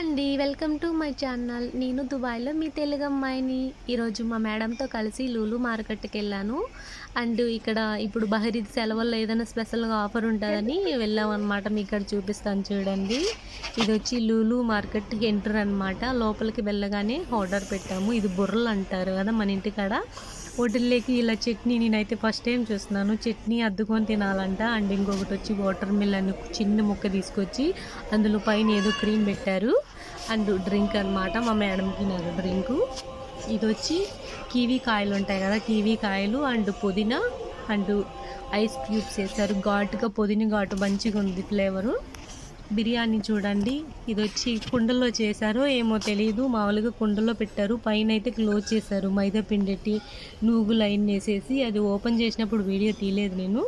అండి. Welcome to my channel. నేను దుబాయ్లో మీ తెలుగు అమ్మాయిని. ఈరోజు మా మేడంతో కలిసి లూలు మార్కెట్కి వెళ్ళాను. అండ్ ఇక్కడ ఇప్పుడు బహరీద్ సెలవుల్లో ఏదైనా స్పెషల్గా ఆఫర్ ఉంటుందని వెళ్ళాం అనమాట ఇక్కడ చూపిస్తాను చూడండి. ఇది వచ్చి లూలు మార్కెట్ ఎంటర్ అనమాట లోపలికి వెళ్ళగానే ఆర్డర్ పెట్టాము. ఇది బుర్రలు అంటారు కదా మన ఇంటికాడ హోటల్లోకి ఇలా చట్నీ నేనైతే ఫస్ట్ టైం చూస్తున్నాను. చట్నీ అద్దుకొని తినాలంట. అండ్ ఇంకొకటి వచ్చి వాటర్ మిల్లన్ చిన్న ముక్క తీసుకొచ్చి అందులో పైన ఏదో క్రీమ్ పెట్టారు. అండ్ డ్రింక్ అనమాట మా మేడంకి నాకు డ్రింకు. ఇది వచ్చి కివీ కాయలు ఉంటాయి కదా కివీ కాయలు అండ్ పుదీనా అండ్ ఐస్ క్యూబ్స్ వేస్తారు ఘాటుగా పుదీనా ఘాటు మంచిగా ఉంది ఫ్లేవరు బిర్యానీ చూడండి. ఇది వచ్చి కుండలో చేశారో ఏమో తెలియదు మామూలుగా కుండలో పెట్టారు. పైన అయితే క్లోజ్ చేశారు. మైదా పిండెట్టి నూగు లైన్ వేసేసి అది ఓపెన్ చేసినప్పుడు వీడియో తీయలేదు నేను.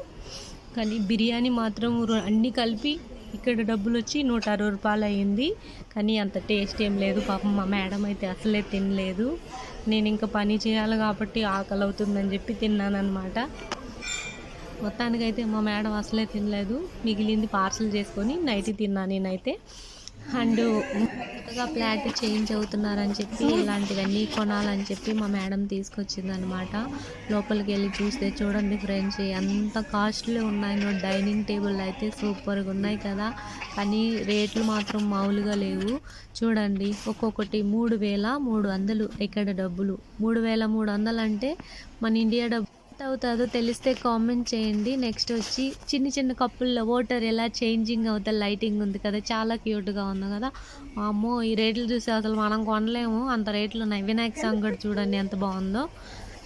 కానీ బిర్యానీ మాత్రం అన్నీ కలిపి ఇక్కడ డబ్బులు వచ్చి నూట అరవై రూపాయలు అయ్యింది కానీ అంత టేస్ట్ ఏం లేదు. పాపం మా మేడం అయితే అసలే తినలేదు. నేను ఇంకా పని చేయాలి కాబట్టి ఆకలి అవుతుందని చెప్పి తిన్నాను అనమాట మొత్తానికైతే మా మేడం అసలే తినలేదు. మిగిలింది పార్సల్ చేసుకొని నైట్ తిన్నా నేనైతే. అండ్ కొత్తగా ఫ్లాట్ చేంజ్ అవుతున్నారని చెప్పి ఇలాంటివన్నీ కొనాలని చెప్పి మా మేడం తీసుకొచ్చింది అనమాట లోపలికి వెళ్ళి చూస్తే చూడండి ఫ్రెండ్స్ ఎంత కాస్ట్లీ ఉన్నాయో డైనింగ్ టేబుల్ అయితే సూపర్గా ఉన్నాయి కదా. కానీ రేట్లు మాత్రం మామూలుగా లేవు. చూడండి ఒక్కొక్కటి మూడు వేల మూడు వందలు ఇక్కడ డబ్బులు? మూడు వేల మూడు వందలు అంటే మన ఇండియా డబ్బు ఎంత అవుతుందో తెలిస్తే కామెంట్ చేయండి. నెక్స్ట్ వచ్చి చిన్న చిన్న కప్పుల్లో వాటర్ ఎలా చేంజింగ్ అవుతుంది లైటింగ్ ఉంది కదా చాలా క్యూట్గా ఉంది కదా. అమ్మో ఈ రేట్లు చూసి అసలు మనం కొనలేము. అంత రేట్లు ఉన్నాయి. వినాయక స్వామి కూడా చూడండి ఎంత బాగుందో.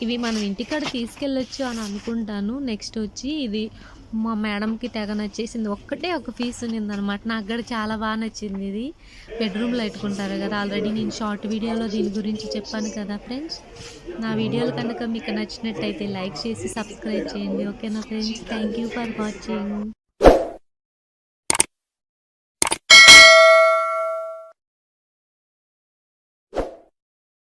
ఇవి మనం ఇంటికాడ తీసుకెళ్ళొచ్చు అని అనుకుంటాను. నెక్స్ట్ వచ్చి ఇది మా మేడంకి తెగ నచ్చేసింది. ఒక్కటే ఒక పీస్ ఉన్నింది అనమాట నాకు కూడా చాలా బాగా నచ్చింది ఇది. బెడ్రూమ్లో పెట్టుకుంటారు కదా. ఆల్రెడీ నేను షార్ట్ వీడియోలో దీని గురించి చెప్పాను కదా ఫ్రెండ్స్. నా వీడియోలు కనుక మీకు నచ్చినట్టయితే లైక్ చేసి సబ్స్క్రైబ్ చేయండి. ఓకేనా friends? Thank you for watching.